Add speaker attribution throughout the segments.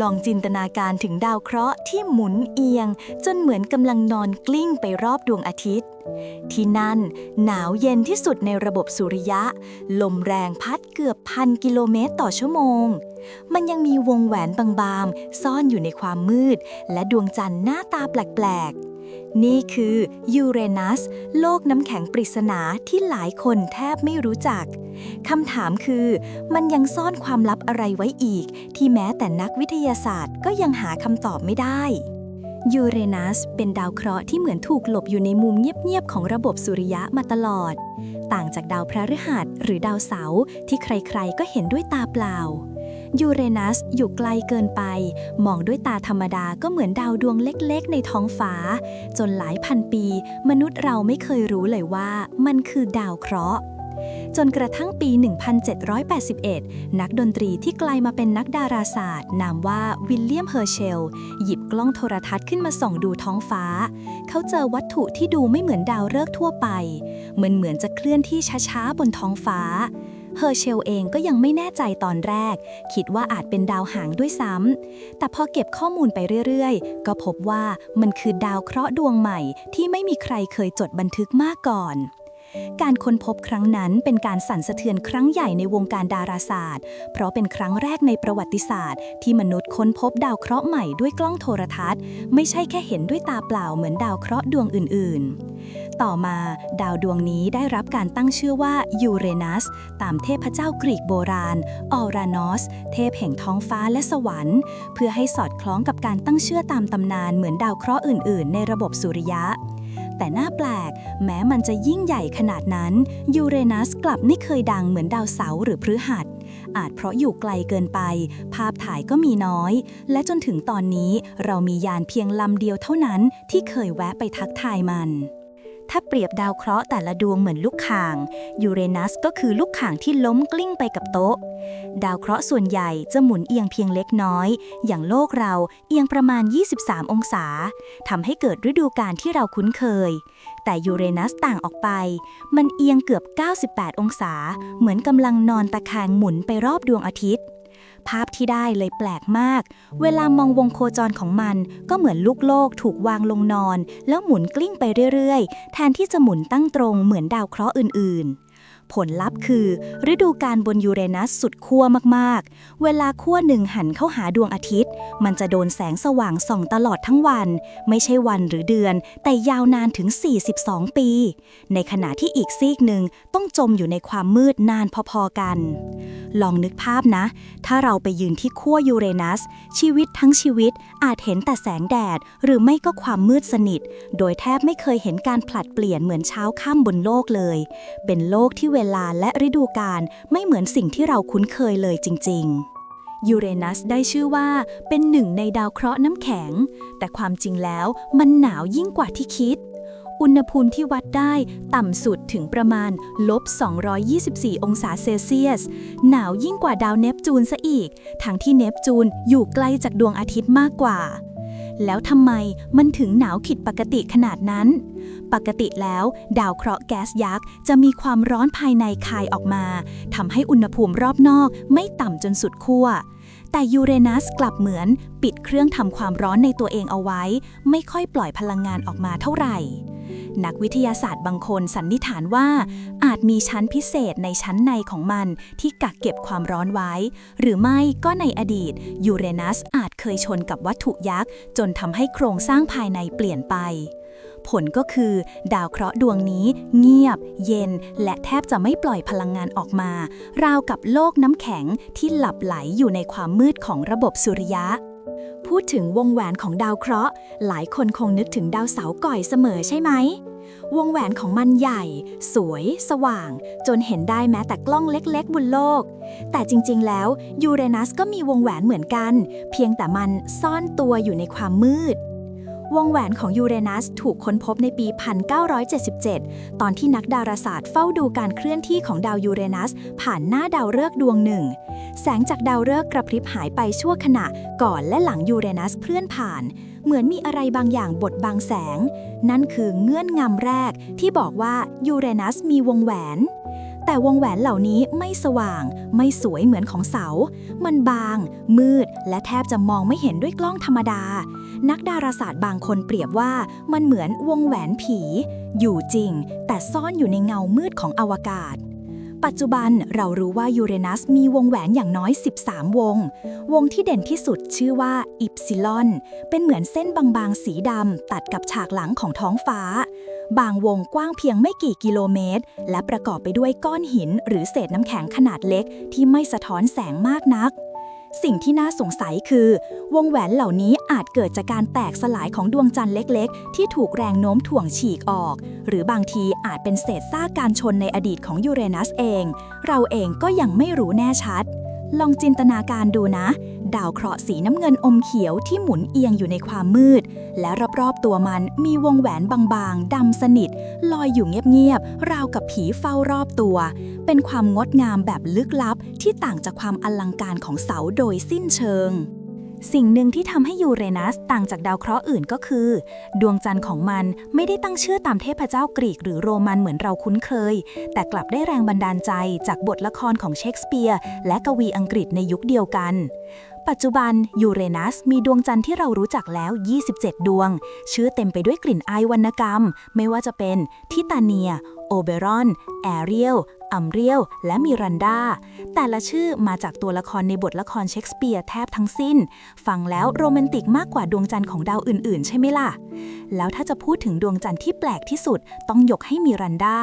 Speaker 1: ลองจินตนาการถึงดาวเคราะห์ที่หมุนเอียง จนเหมือนกำลังนอนกลิ้งไปรอบดวงอาทิตย์ ที่นั่นหนาวเย็นที่สุดในระบบสุริยะ ลมแรงพัดเกือบพันกิโลเมตรต่อชั่วโมง มันยังมีวงแหวนบางๆ ซ่อนอยู่ในความมืด และดวงจันทร์หน้าตาแปลกๆ นี่คือยูเรนัสโลกน้ำแข็งปริศนาที่หลายคนแทบไม่รู้จัก คำถามคือ มันยังซ่อนความลับอะไรไว้อีก ที่แม้แต่นักวิทยาศาสตร์ก็ยังหาคำตอบไม่ได้ยูเรนัสเป็นดาวเคราะห์ที่เหมือนถูกหลบอยู่ในมุมเงียบๆของระบบสุริยะมาตลอด ต่างจากดาวพระฤหัสหรือดาวเสาร์ที่ใครๆก็เห็นด้วยตาเปล่า ยูเรนัสอยู่ไกลเกินไป มองด้วยตาธรรมดาก็เหมือนดาวดวงเล็กๆ ในท้องฟ้า จนหลายพันปี มนุษย์เราไม่เคยรู้เลยว่ามันคือดาวเคราะห์จนกระทั่งปี 1781 นักดนตรีที่กลายมาเป็นนักดาราศาสตร์ นามว่าวิลเลียมเฮอร์เชล หยิบกล้องโทรทัศน์ขึ้นมาส่องดูท้องฟ้า เขาเจอวัตถุที่ดูไม่เหมือนดาวฤกษ์ทั่วไป เหมือนเหมือนจะเคลื่อนที่ช้าๆ บนท้องฟ้า เฮอร์เชลเองก็ยังไม่แน่ใจตอนแรก คิดว่าอาจเป็นดาวหางด้วยซ้ำ แต่พอเก็บข้อมูลไปเรื่อยๆ ก็พบว่ามันคือดาวเคราะห์ดวงใหม่ที่ไม่มีใครเคยจดบันทึกมาก่อน การค้นพบครั้งนั้นเป็นการสั่นสะเทือนครั้งใหญ่ในวงการดาราศาสตร์ เพราะเป็นครั้งแรกในประวัติศาสตร์ ที่มนุษย์ค้นพบดาวเคราะห์ใหม่ด้วยกล้องโทรทัศน์ ไม่ใช่แค่เห็นด้วยตาเปล่าเหมือนดาวเคราะห์ดวงอื่น ๆ ต่อมาดาวดวงนี้ได้รับการตั้งชื่อว่ายูเรนัส ตามเทพเจ้ากรีกโบราณ ออรานอส เทพแห่งท้องฟ้าและสวรรค์ เพื่อให้สอดคล้องกับการตั้งชื่อตามตำนานเหมือนดาวเคราะห์อื่น ๆ ในระบบสุริยะ แต่น่าแปลก แม้มันจะยิ่งใหญ่ขนาดนั้น ยูเรนัสกลับไม่เคยดังเหมือนดาวเสาร์หรือพฤหัส อาจเพราะอยู่ไกลเกินไป ภาพถ่ายก็มีน้อย และจนถึงตอนนี้เรามียานเพียงลำเดียวเท่านั้นที่เคยแวะไปทักทายมัน ถ้าเปรียบดาวเคราะห์แต่ละดวงเหมือนลูกข่าง ยูเรนัสก็คือลูกข่างที่ล้มกลิ้งไปกับโต๊ะ ดาวเคราะห์ส่วนใหญ่จะหมุนเอียงเพียงเล็กน้อย อย่างโลกเราเอียงประมาณ 23 องศาทำให้เกิดฤดูกาลที่เราคุ้นเคย แต่ยูเรนัสต่างออกไป มันเอียงเกือบ 98 องศา เหมือนกำลังนอนตะแคงหมุนไปรอบดวงอาทิตย์ ภาพที่ได้เลยแปลกมาก เวลามองวงโคจรของมัน ก็เหมือนลูกโลกถูกวางลงนอน แล้วหมุนกลิ้งไปเรื่อยๆ แทนที่จะหมุนตั้งตรงเหมือนดาวเคราะห์อื่นๆผลลัพธ์คือ ฤดูกาลบนยูเรนัสสุดขั้วมากๆ เวลาขั้วหนึ่งหันเข้าหาดวงอาทิตย์ มันจะโดนแสงสว่างส่องตลอดทั้งวัน ไม่ใช่วันหรือเดือน แต่ยาวนานถึง 42 ปี ในขณะที่อีกซีกหนึ่งต้องจมอยู่ในความมืดนานพอๆกัน ลองนึกภาพนะ ถ้าเราไปยืนที่ขั้วยูเรนัส ชีวิตทั้งชีวิตอาจเห็นแต่แสงแดด หรือไม่ก็ความมืดสนิท โดยแทบไม่เคยเห็นการผลัดเปลี่ยนเหมือนเช้าค่ำบนโลกเลย เป็นโลกที่เวลาและฤดูกาลไม่เหมือนสิ่งที่เราคุ้นเคยเลยจริง ๆยูเรนัสได้ชื่อว่าเป็นหนึ่งในดาวเคราะห์น้ำแข็ง แต่ความจริงแล้วมันหนาวยิ่งกว่าที่คิด อุณหภูมิที่วัดได้ต่ำสุดถึงประมาณลบ 224 องศาเซลเซียส หนาวยิ่งกว่าดาวเนปจูนซะอีก ทั้งที่เนปจูนอยู่ไกลจากดวงอาทิตย์มากกว่า แล้วทำไมมันถึงหนาวผิดปกติขนาดนั้น ปกติแล้ว ดาวเคราะห์แก๊สยักษ์จะมีความร้อนภายในคายออกมาทำให้อุณหภูมิรอบนอกไม่ต่ำจนสุดขั้ว แต่ยูเรนัสกลับเหมือนปิดเครื่องทำความร้อนในตัวเองเอาไว้ ไม่ค่อยปล่อยพลังงานออกมาเท่าไหร่ นักวิทยาศาสตร์บางคนสันนิษฐานว่า อาจมีชั้นพิเศษในชั้นในของมันที่กักเก็บความร้อนไว้ หรือไม่ก็ในอดีตยูเรนัสอาจเคยชนกับวัตถุยักษ์จนทำให้โครงสร้างภายในเปลี่ยนไป ผลก็คือ ดาวเคราะห์ดวงนี้เงียบ เย็น และแทบจะไม่ปล่อยพลังงานออกมา ราวกับโลกน้ำแข็งที่หลับไหลอยู่ในความมืดของระบบสุริยะ พูดถึงวงแหวนของดาวเคราะห์ หลายคนคงนึกถึงดาวเสาร์ก่อยเสมอใช่ไหมวงแหวนของมันใหญ่ สวย สว่าง จนเห็นได้แม้แต่กล้องเล็กๆ บนโลก แต่จริงๆ แล้วยูเรนัสก็มีวงแหวนเหมือนกัน เพียงแต่มันซ่อนตัวอยู่ในความมืด วงแหวนของยูเรนัสถูกค้นพบในปี 1977 ตอนที่นักดาราศาสตร์เฝ้าดูการเคลื่อนที่ของดาวยูเรนัส ผ่านหน้าดาวฤกษ์ดวงหนึ่ง แสงจากดาวฤกษ์กระพริบหายไปชั่วขณะก่อนและหลังยูเรนัสเคลื่อนผ่าน เหมือนมีอะไรบางอย่างบดบังแสง นั่นคือเงื่อนงำแรกที่บอกว่ายูเรนัสมีวงแหวน แต่วงแหวนเหล่านี้ไม่สว่าง ไม่สวยเหมือนของเสา มันบาง มืด และแทบจะมองไม่เห็นด้วยกล้องธรรมดา นักดาราศาสตร์บางคนเปรียบว่ามันเหมือนวงแหวนผี อยู่จริง แต่ซ่อนอยู่ในเงามืดของอวกาศปัจจุบันเรารู้ว่ายูเรนัสมีวงแหวนอย่างน้อย 13 วง วงที่เด่นที่สุดชื่อว่าอิปซิลอน เป็นเหมือนเส้นบางๆ สีดำตัดกับฉากหลังของท้องฟ้า บางวงกว้างเพียงไม่กี่กิโลเมตร และประกอบไปด้วยก้อนหินหรือเศษน้ำแข็งขนาดเล็กที่ไม่สะท้อนแสงมากนัก สิ่งที่น่าสงสัยคือ วงแหวนเหล่านี้อาจเกิดจากการแตกสลายของดวงจันทร์เล็ก ๆ ที่ถูกแรงโน้มถ่วงฉีกออก หรือบางทีอาจเป็นเศษซากการชนในอดีตของยูเรนัสเอง เราเองก็ยังไม่รู้แน่ชัด ลองจินตนาการดูนะ ดาวเคราะห์สีน้ำเงินอมเขียวที่หมุนเอียงอยู่ในความมืด และรอบๆตัวมันมีวงแหวนบางๆดำสนิท ลอยอยู่เงียบๆ ราวกับผีเฝ้ารอบตัว เป็นความงดงามแบบลึกลับที่ต่างจากความอลังการของเสาโดยสิ้นเชิงสิ่งหนึ่งที่ทำให้ยูเรนัสต่างจากดาวเคราะห์อื่นก็คือ ดวงจันทร์ของมันไม่ได้ตั้งชื่อตามเทพเจ้ากรีกหรือโรมันเหมือนเราคุ้นเคย แต่กลับได้แรงบันดาลใจจากบทละครของเชคสเปียร์และกวีอังกฤษในยุคเดียวกัน ปัจจุบันยูเรนัสมีดวงจันทร์ที่เรารู้จักแล้ว 27 ดวง ชื่อเต็มไปด้วยกลิ่นอายวรรณกรรม ไม่ว่าจะเป็นทิตาเนีย โอเบรอน แอเรียล อัมเรียล และมิรันดา แต่ละชื่อมาจากตัวละครในบทละครเชคสเปียร์แทบทั้งสิ้น ฟังแล้วโรแมนติกมากกว่าดวงจันทร์ของดาวอื่นๆ ใช่ไหมล่ะ แล้วถ้าจะพูดถึงดวงจันทร์ที่แปลกที่สุดต้องยกให้มิรันดา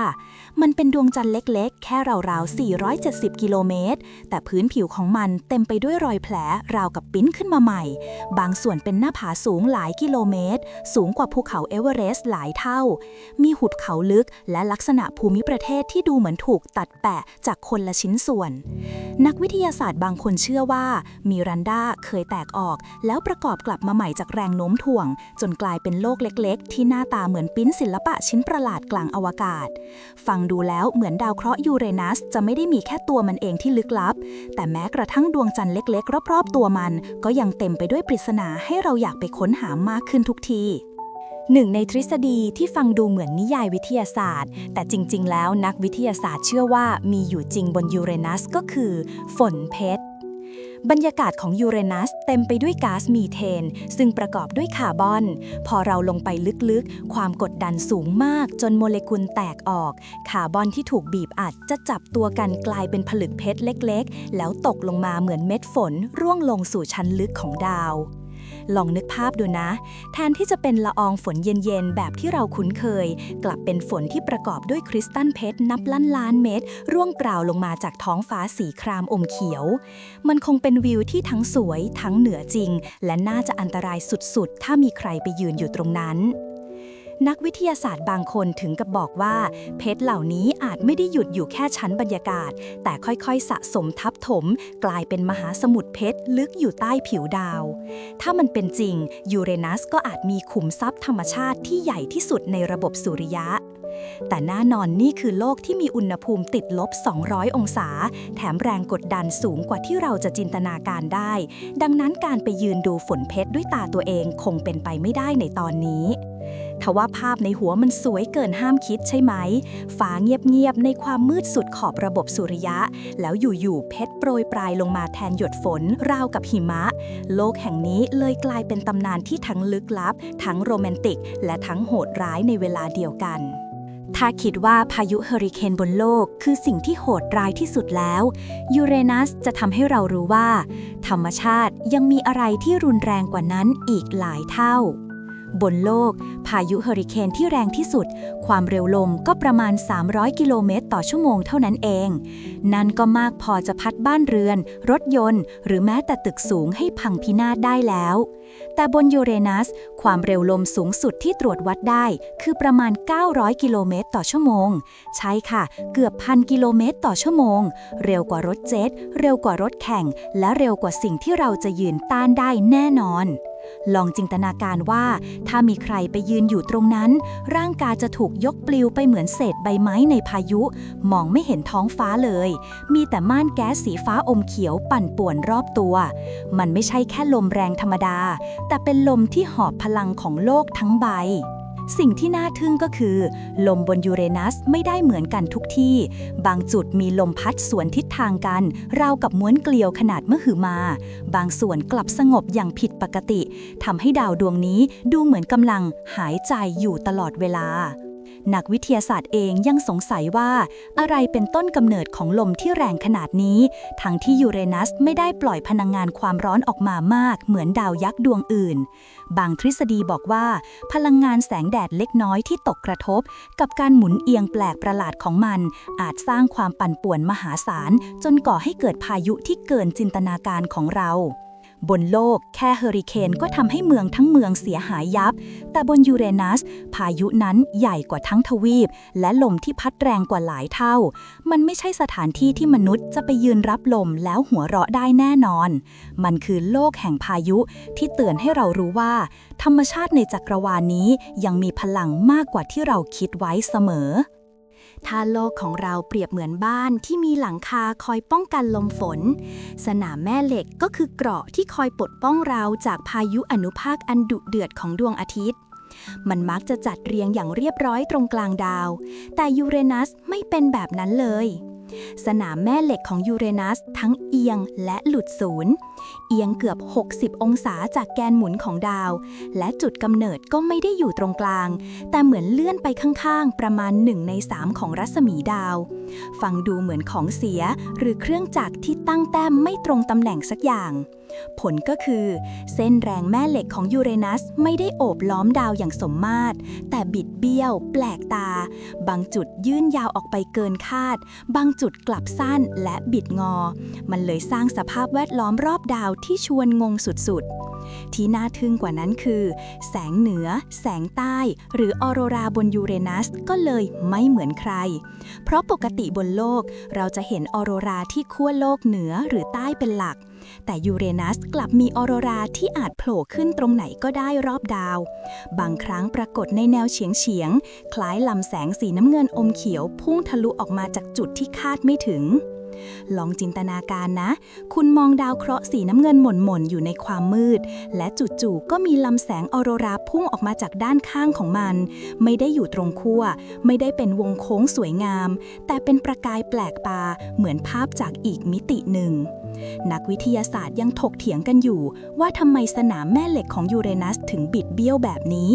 Speaker 1: มันเป็นดวงจันทร์เล็กๆ แค่ราวๆ 470 กิโลเมตร แต่พื้นผิวของมันเต็มไปด้วยรอยแผลราวกับปิ้นขึ้นมาใหม่ บางส่วนเป็นหน้าผาสูงหลายกิโลเมตร สูงกว่าภูเขาเอเวอเรสต์หลายเท่า มีหุบเขาลึกและลักษณะภูมิประเทศที่ดูเหมือนถูกตัดแปะจากคนละชิ้นส่วน นักวิทยาศาสตร์บางคนเชื่อว่า มิรันดาเคยแตกออก แล้วประกอบกลับมาใหม่จากแรงโน้มถ่วง จนกลายเป็นโลกเล็กๆ ที่หน้าตาเหมือนปิ้นศิลปะชิ้นประหลาดกลางอวกาศ ฟังดูแล้วเหมือนดาวเคราะห์ยูเรนัสจะไม่ได้มีแค่ตัวมันเองที่ลึกลับ แต่แม้กระทั่งดวงจันทร์เล็ก ๆ รอบๆ ตัวมัน ก็ยังเต็มไปด้วยปริศนาให้เราอยากไปค้นหามากขึ้นทุกที หนึ่งในทฤษฎีที่ฟังดูเหมือนนิยายวิทยาศาสตร์ แต่จริง ๆ แล้วนักวิทยาศาสตร์เชื่อว่ามีอยู่จริงบนยูเรนัสก็คือ ฝนเพชร บรรยากาศของยูเรนัสเต็มไปด้วยก๊าซมีเทน ซึ่งประกอบด้วยคาร์บอน พอเราลงไปลึกๆ ความกดดันสูงมากจนโมเลกุลแตกออก คาร์บอนที่ถูกบีบอัดจะจับตัวกันกลายเป็นผลึกเพชรเล็ก ๆ แล้วตกลงมาเหมือนเม็ดฝนร่วงลงสู่ชั้นลึกของดาว ลองนึกภาพดูนะ แทนที่จะเป็นละอองฝนเย็นๆ แบบที่เราคุ้นเคย กลับเป็นฝนที่ประกอบด้วยคริสตัลเพชรนับล้านล้านเม็ดร่วงกล่าวลงมาจากท้องฟ้าสีครามอมเขียว มันคงเป็นวิวที่ทั้งสวย ทั้งเหนือจริง และน่าจะอันตรายสุดๆ ถ้ามีใครไปยืนอยู่ตรงนั้น นักวิทยาศาสตร์บางคนถึงกับบอกว่า เพชรเหล่านี้อาจไม่ได้หยุดอยู่แค่ชั้นบรรยากาศ แต่ค่อยๆ สะสมทับถม กลายเป็นมหาสมุทรเพชรลึกอยู่ใต้ผิวดาว ถ้ามันเป็นจริง ยูเรนัสก็อาจมีขุมทรัพย์ธรรมชาติที่ใหญ่ที่สุดในระบบสุริยะ แต่แน่นอนนี่คือโลกที่มีอุณหภูมิติดลบ 200 องศา แถมแรงกดดันสูงกว่าที่เราจะจินตนาการได้ ดังนั้นการไปยืนดูฝนเพชรด้วยตาตัวเองคงเป็นไปไม่ได้ในตอนนี้ ทว่าภาพในหัวมันสวยเกินห้ามคิดใช่ไหม ฟ้าเงียบๆในความมืดสุดขอบระบบสุริยะ แล้วอยู่ๆเพชรโปรยปลายลงมาแทนหยดฝน ราวกับหิมะ โลกแห่งนี้เลยกลายเป็นตำนานที่ทั้งลึกลับ ทั้งโรแมนติก และทั้งโหดร้ายในเวลาเดียวกันถ้าคิดว่าพายุเฮอริเคนบนโลกคือสิ่งที่โหดร้ายที่สุดแล้ว ยูเรนัสจะทำให้เรารู้ว่า ธรรมชาติยังมีอะไรที่รุนแรงกว่านั้นอีกหลายเท่า บนโลก พายุเฮอริเคนที่แรงที่สุด ความเร็วลมก็ประมาณ 300 กิโลเมตรต่อชั่วโมงเท่านั้นเอง นั่นก็มากพอจะพัดบ้านเรือน รถยนต์ หรือแม้แต่ตึกสูงให้พังพินาศได้แล้ว แต่บนยูเรนัส ความเร็วลมสูงสุดที่ตรวจวัดได้ คือประมาณ 900 กิโลเมตรต่อชั่วโมง ใช่ค่ะ เกือบพันกิโลเมตรต่อชั่วโมง เร็วกว่ารถเจ็ต เร็วกว่ารถแข่ง และเร็วกว่าสิ่งที่เราจะยืนต้านได้แน่นอน ลองจินตนาการว่า ถ้ามีใครไปยืนอยู่ตรงนั้น ร่างกายจะถูกยกปลิวไปเหมือนเศษใบไม้ในพายุ มองไม่เห็นท้องฟ้าเลย มีแต่ม่านแก๊สสีฟ้าอมเขียวปั่นป่วนรอบตัว มันไม่ใช่แค่ลมแรงธรรมดา แต่เป็นลมที่หอบพลังของโลกทั้งใบ สิ่งที่น่าทึ่งก็คือ ลมบนยูเรนัสไม่ได้เหมือนกันทุกที่ บางจุดมีลมพัดสวนทิศทางกัน ราวกับม้วนเกลียวขนาดมหึมา บางส่วนกลับสงบอย่างผิดปกติทำให้ดาวดวงนี้ดูเหมือนกำลังหายใจอยู่ตลอดเวลา นักวิทยาศาสตร์เองยังสงสัยว่า อะไรเป็นต้นกำเนิดของลมที่แรงขนาดนี้ ทั้งที่ยูเรนัสไม่ได้ปล่อยพลังงานความร้อนออกมามาก เหมือนดาวยักษ์ดวงอื่น บางทฤษฎีบอกว่า พลังงานแสงแดดเล็กน้อยที่ตกกระทบ กับการหมุนเอียงแปลกประหลาดของมัน อาจสร้างความปั่นป่วนมหาศาลจนก่อให้เกิดพายุที่เกินจินตนาการของเรา บนโลกแค่เฮอริเคนก็ทำให้เมืองทั้งเมืองเสียหายยับ แต่บนยูเรนัส พายุนั้นใหญ่กว่าทั้งทวีป และลมที่พัดแรงกว่าหลายเท่า มันไม่ใช่สถานที่ที่มนุษย์จะไปยืนรับลมแล้วหัวเราะได้แน่นอน มันคือโลกแห่งพายุที่เตือนให้เรารู้ว่า ธรรมชาติในจักรวาลนี้ยังมีพลังมากกว่าที่เราคิดไว้เสมอ ถ้าโลกของเราเปรียบเหมือนบ้านที่มีหลังคาคอยป้องกันลมฝน สนามแม่เหล็กก็คือเกราะที่คอยปกป้องเราจากพายุอนุภาคอันดุเดือดของดวงอาทิตย์ มันมักจะจัดเรียงอย่างเรียบร้อยตรงกลางดาว แต่ยูเรนัสไม่เป็นแบบนั้นเลย สนามแม่เหล็กของยูเรนัสทั้งเอียงและหลุดศูนย์ เอียงเกือบ 60 องศาจากแกนหมุนของดาว และจุดกำเนิดก็ไม่ได้อยู่ตรงกลาง แต่เหมือนเลื่อนไปข้างๆ ประมาณ 1 ใน 3 ของรัศมีดาว ฟังดูเหมือนของเสียหรือเครื่องจักรที่ตั้งแต้มไม่ตรงตำแหน่งสักอย่าง ผลก็คือ เส้นแรงแม่เหล็กของยูเรนัสไม่ได้โอบล้อมดาวอย่างสมมาตร แต่บิดเบี้ยว แปลกตา บางจุดยื่นยาวออกไปเกินคาด บางจุดกลับสั้นและบิดงอ มันเลยสร้างสภาพแวดล้อมรอบดาวที่ชวนงงสุดๆที่น่าทึ่งกว่านั้นคือ แสงเหนือ แสงใต้ หรือออโรราบนยูเรนัสก็เลยไม่เหมือนใคร เพราะปกติบนโลกเราจะเห็นออโรราที่ขั้วโลกเหนือหรือใต้เป็นหลัก แต่ยูเรนัสกลับมีออโรราที่อาจโผล่ขึ้นตรงไหนก็ได้รอบดาว บางครั้งปรากฏในแนวเฉียงเฉียง คล้ายลำแสงสีน้ำเงินอมเขียวพุ่งทะลุออกมาจากจุดที่คาดไม่ถึง ลองจินตนาการนะ คุณมองดาวเคราะห์สีน้ำเงินหม่นๆ อยู่ในความมืด และจู่ๆก็มีลำแสงออโรราพุ่งออกมาจากด้านข้างของมัน ไม่ได้อยู่ตรงขั้ว ไม่ได้เป็นวงโค้งสวยงาม แต่เป็นประกายแปลกตาเหมือนภาพจากอีกมิติหนึ่ง นักวิทยาศาสตร์ยังถกเถียงกันอยู่ ว่าทำไมสนามแม่เหล็กของยูเรนัสถึงบิดเบี้ยวแบบนี้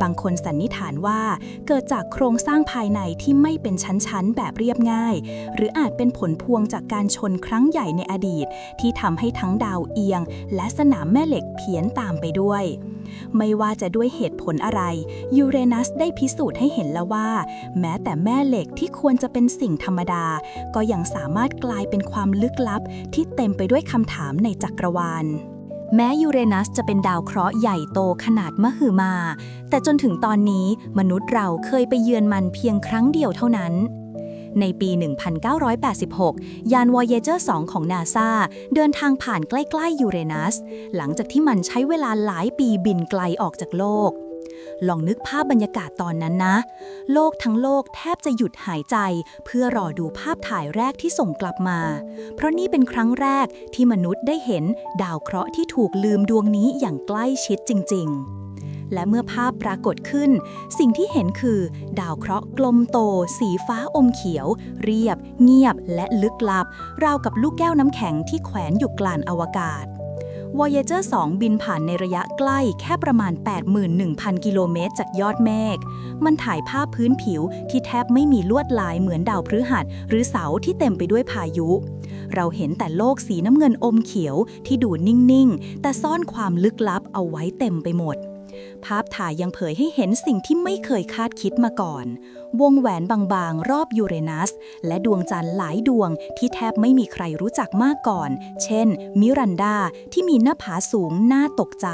Speaker 1: บางคนสันนิษฐานว่า เกิดจากโครงสร้างภายในที่ไม่เป็นชั้นๆ แบบเรียบง่าย หรืออาจเป็นผลพวงจากการชนครั้งใหญ่ในอดีต ที่ทำให้ทั้งดาวเอียง และสนามแม่เหล็กเพี้ยนตามไปด้วย ไม่ว่าจะด้วยเหตุผลอะไร ยูเรนัสได้พิสูจน์ให้เห็นแล้วว่า แม้แต่แม่เหล็กที่ควรจะเป็นสิ่งธรรมดา ก็ยังสามารถกลายเป็นความลึกลับ ที่เต็มไปด้วยคำถามในจักรวาล แม้ยูเรนัสจะเป็นดาวเคราะห์ใหญ่โตขนาดมหึมา แต่จนถึงตอนนี้มนุษย์เราเคยไปเยือนมันเพียงครั้งเดียวเท่านั้น ในปี 1986 ยาน Voyager 2ของ NASA เดินทางผ่านใกล้ ๆ ยูเรนัส หลังจากที่มันใช้เวลาหลายปีบินไกลออกจากโลก ลองนึกภาพบรรยากาศตอนนั้นนะ โลกทั้งโลกแทบจะหยุดหายใจ เพื่อรอดูภาพถ่ายแรกที่ส่งกลับมา เพราะนี่เป็นครั้งแรกที่มนุษย์ได้เห็นดาวเคราะห์ที่ถูกลืมดวงนี้อย่างใกล้ชิดจริง ๆ และเมื่อภาพปรากฏขึ้น สิ่งที่เห็นคือ ดาวเคราะห์กลมโต สีฟ้าอมเขียว เรียบ เงียบ และลึกลับ ราวกับลูกแก้วน้ำแข็งที่แขวนอยู่กลางอวกาศ Voyager 2 บินผ่านในระยะใกล้แค่ประมาณ 81,000 กิโลเมตรจากยอดเมฆ มันถ่ายภาพพื้นผิวที่แทบไม่มีลวดลายเหมือนดาวพฤหัส หรือเสาที่เต็มไปด้วยพายุ เราเห็นแต่โลกสีน้ำเงินอมเขียวที่ดูนิ่ง ๆ แต่ซ่อนความลึกลับเอาไว้เต็มไปหมด ภาพถ่ายยังเผยให้เห็นสิ่งที่ไม่เคยคาดคิดมาก่อน วงแหวนบางๆ รอบยูเรนัส และดวงจันทร์หลายดวงที่แทบไม่มีใครรู้จักมาก่อน เช่น มิรันดาที่มีหน้าผาสูงน่าตกใจ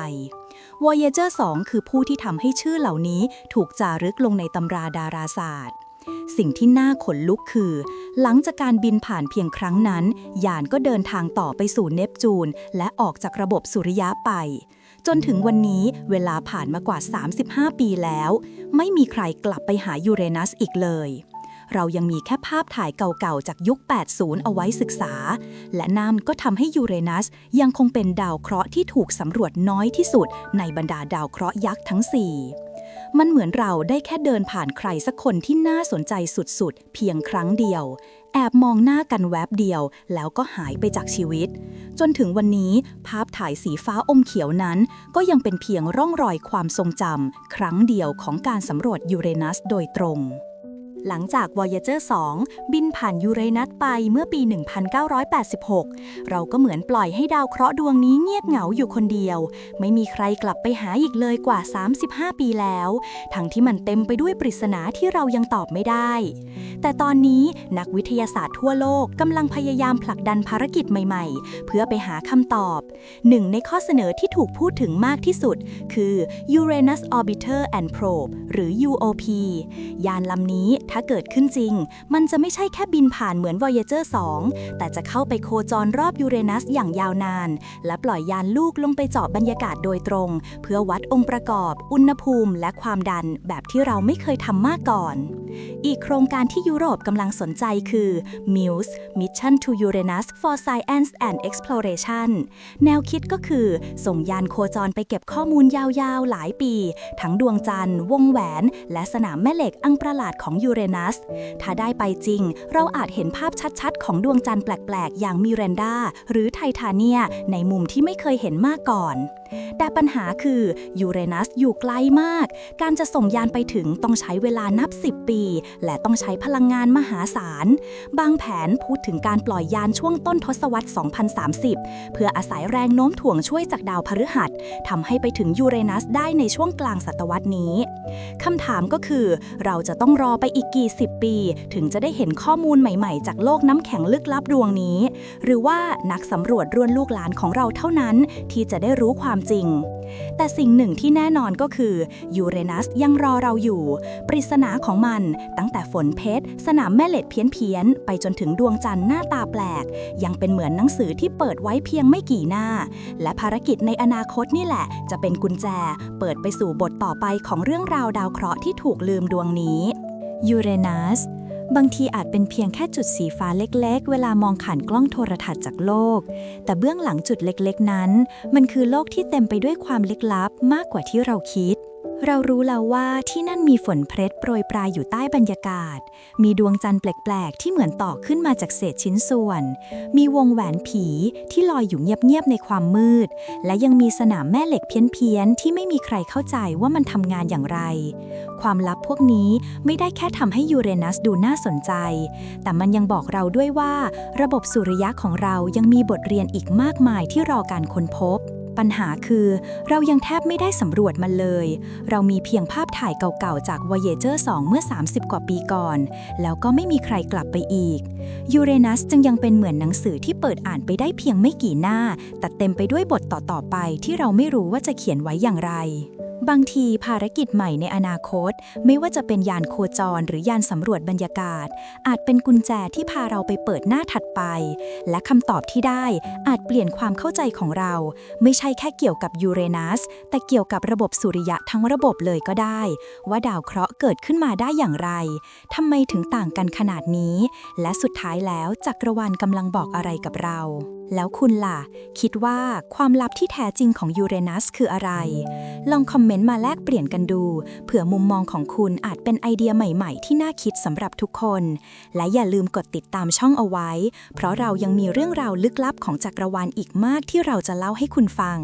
Speaker 1: Voyager 2 คือผู้ที่ทำให้ชื่อเหล่านี้ถูกจารึกลงในตำราดาราศาสตร์ สิ่งที่น่าขนลุกคือ หลังจากการบินผ่านเพียงครั้งนั้น ยานก็เดินทางต่อไปสู่เนปจูน และออกจากระบบสุริยะไป จนถึงวันนี้เวลาผ่านมากว่า 35 ปีแล้ว ไม่มีใครกลับไปหายูเรนัสอีกเลย เรายังมีแค่ภาพถ่ายเก่าๆ จากยุค 80 เอาไว้ศึกษา และนั่นก็ทำให้ยูเรนัสยังคงเป็นดาวเคราะห์ที่ถูกสำรวจน้อยที่สุด ในบรรดาดาวเคราะห์ยักษ์ทั้ง 4
Speaker 2: มันเหมือนเราได้แค่เดินผ่านใครสักคนที่น่าสนใจสุดๆ เพียงครั้งเดียว แอบมองหน้ากันแวบเดียว แล้วก็หายไปจากชีวิต จนถึงวันนี้ภาพถ่ายสีฟ้าอมเขียวนั้น ก็ยังเป็นเพียงร่องรอยความทรงจำครั้งเดียวของการสำรวจยูเรนัสโดยตรง
Speaker 1: หลังจาก Voyager 2 บินผ่านยูเรนัสไปเมื่อปี 1986 เราก็เหมือนปล่อยให้ดาวเคราะห์ดวงนี้เงียบเหงาอยู่คนเดียว ไม่มีใครกลับไปหาอีกเลยกว่า 35 ปีแล้ว ทั้งที่มันเต็มไปด้วยปริศนาที่เรายังตอบไม่ได้ แต่ตอนนี้นักวิทยาศาสตร์ทั่วโลกกำลังพยายามผลักดันภารกิจใหม่ ๆ เพื่อไปหาคำตอบหนึ่งในข้อเสนอที่ถูกพูดถึงมากที่สุด คือ Uranus Orbiter and Probe หรือ UOP ยานลำนี้ถ้าเกิดขึ้นจริง มันจะไม่ใช่แค่บินผ่านเหมือน Voyager 2 แต่จะเข้าไปโคจรรอบยูเรนัสอย่างยาวนาน และปล่อยยานลูกลงไปเจาะบรรยากาศโดยตรง เพื่อวัดองค์ประกอบ อุณหภูมิ และความดันแบบที่เราไม่เคยทำมาก่อน อีกโครงการที่ยุโรปกำลังสนใจคือ MUSE Mission to Uranus for Science and Exploration แนวคิดก็คือ ส่งยานโคจรไปเก็บข้อมูลยาวๆ หลายปี ทั้งดวงจันทร์ วงแหวน และสนามแม่เหล็กอังประหลาดของยูเรนัส ถ้าได้ไปจริง เราอาจเห็นภาพชัดๆ ของดวงจันทร์แปลกๆ อย่างมิเรนดาหรือไททาเนีย ในมุมที่ไม่เคยเห็นมาก่อน แต่ปัญหาคือยูเรนัสอยู่ไกลมาก การจะส่งยานไปถึงต้องใช้เวลานับ 10 ปีและต้องใช้พลังงานมหาศาล บางแผนพูดถึงการปล่อยยานช่วงต้นทศวรรษ 2030 เพื่ออาศัยแรงโน้มถ่วงช่วยจากดาวพฤหัสทำให้ไปถึงยูเรนัสได้ในช่วงกลางศตวรรษนี้คำถามก็คือ เราจะต้องรอไปอีกกี่สิบปี ถึงจะได้เห็นข้อมูลใหม่ๆ จากโลกน้ำแข็งลึกลับดวงนี้ หรือว่านักสำรวจรวนลูกหลานของเราเท่านั้น ที่จะได้รู้ความจริง แต่สิ่งหนึ่งที่แน่นอนก็คือยูเรนัสยังรอเราอยู่ ปริศนาของมันตั้งแต่ฝนเพชร สนามแม่เหล็กเพี้ยนๆ ไปจนถึงดวงจันทร์หน้าตาแปลก ยังเป็นเหมือนหนังสือที่เปิดไว้เพียงไม่กี่หน้า และภารกิจในอนาคตนี่แหละ จะเป็นกุญแจ เปิดไปสู่บทต่อไปของเรื่องราวดาวเคราะห์ที่ถูกลืมดวงนี้ยูเรนัส บางทีอาจเป็นเพียงแค่จุดสีฟ้าเล็กๆ เวลามองผ่านกล้องโทรทัศน์จากโลก แต่เบื้องหลังจุดเล็กๆนั้น มันคือโลกที่เต็มไปด้วยความลึกลับมากกว่าที่เราคิด เรารู้แล้วว่าที่นั่นมีฝนเพร็ดโปรยปลายอยู่ใต้บรรยากาศ มีดวงจันทร์แปลกๆ ที่เหมือนต่อขึ้นมาจากเศษชิ้นส่วน มีวงแหวนผีที่ลอยอยู่เงียบๆในความมืด และยังมีสนามแม่เหล็กเพี้ยนๆ ที่ไม่มีใครเข้าใจว่ามันทำงานอย่างไร ความลับพวกนี้ไม่ได้แค่ทำให้ยูเรนัสดูน่าสนใจ แต่มันยังบอกเราด้วยว่า ระบบสุริยะของเรายังมีบทเรียนอีกมากมายที่รอการค้นพบ ปัญหาคือเรายังแทบไม่ได้สำรวจมันเลย เรามีเพียงภาพถ่ายเก่าๆ จาก Voyager 2 เมื่อ 30 กว่าปีก่อน แล้วก็ไม่มีใครกลับไปอีกยูเรนัสจึงยังเป็นเหมือนหนังสือที่เปิดอ่านไปได้เพียงไม่กี่หน้า แต่เต็มไปด้วยบทต่อๆไปที่เราไม่รู้ว่าจะเขียนไว้อย่างไร บางทีภารกิจใหม่ในอนาคต ไม่ว่าจะเป็นยานโคจรหรือยานสำรวจบรรยากาศ อาจเป็นกุญแจที่พาเราไปเปิดหน้าถัดไป และคำตอบที่ได้อาจเปลี่ยนความเข้าใจของเรา ไม่ใช่แค่เกี่ยวกับยูเรนัสแต่เกี่ยวกับระบบสุริยะทั้งระบบเลยก็ได้ ว่าดาวเคราะห์เกิดขึ้นมาได้อย่างไรทำไมถึงต่างกันขนาดนี้ และสุดท้ายแล้วจักรวาลกำลังบอกอะไรกับเราแล้วคุณล่ะ คิดว่าความลับที่แท้จริงของยูเรนัสคืออะไร ลองคอมเมนนต์มาแลกเปลี่ยนกันดู เผื่อมุมมองของคุณอาจเป็นไอเดียใหม่ๆ ที่น่าคิดสำหรับทุกคน และอย่าลืมกดติดตามช่องเอาไว้ เพราะเรายังมีเรื่องราวลึกลับของจักรวาลอีกมากที่เราจะเล่าให้คุณฟัง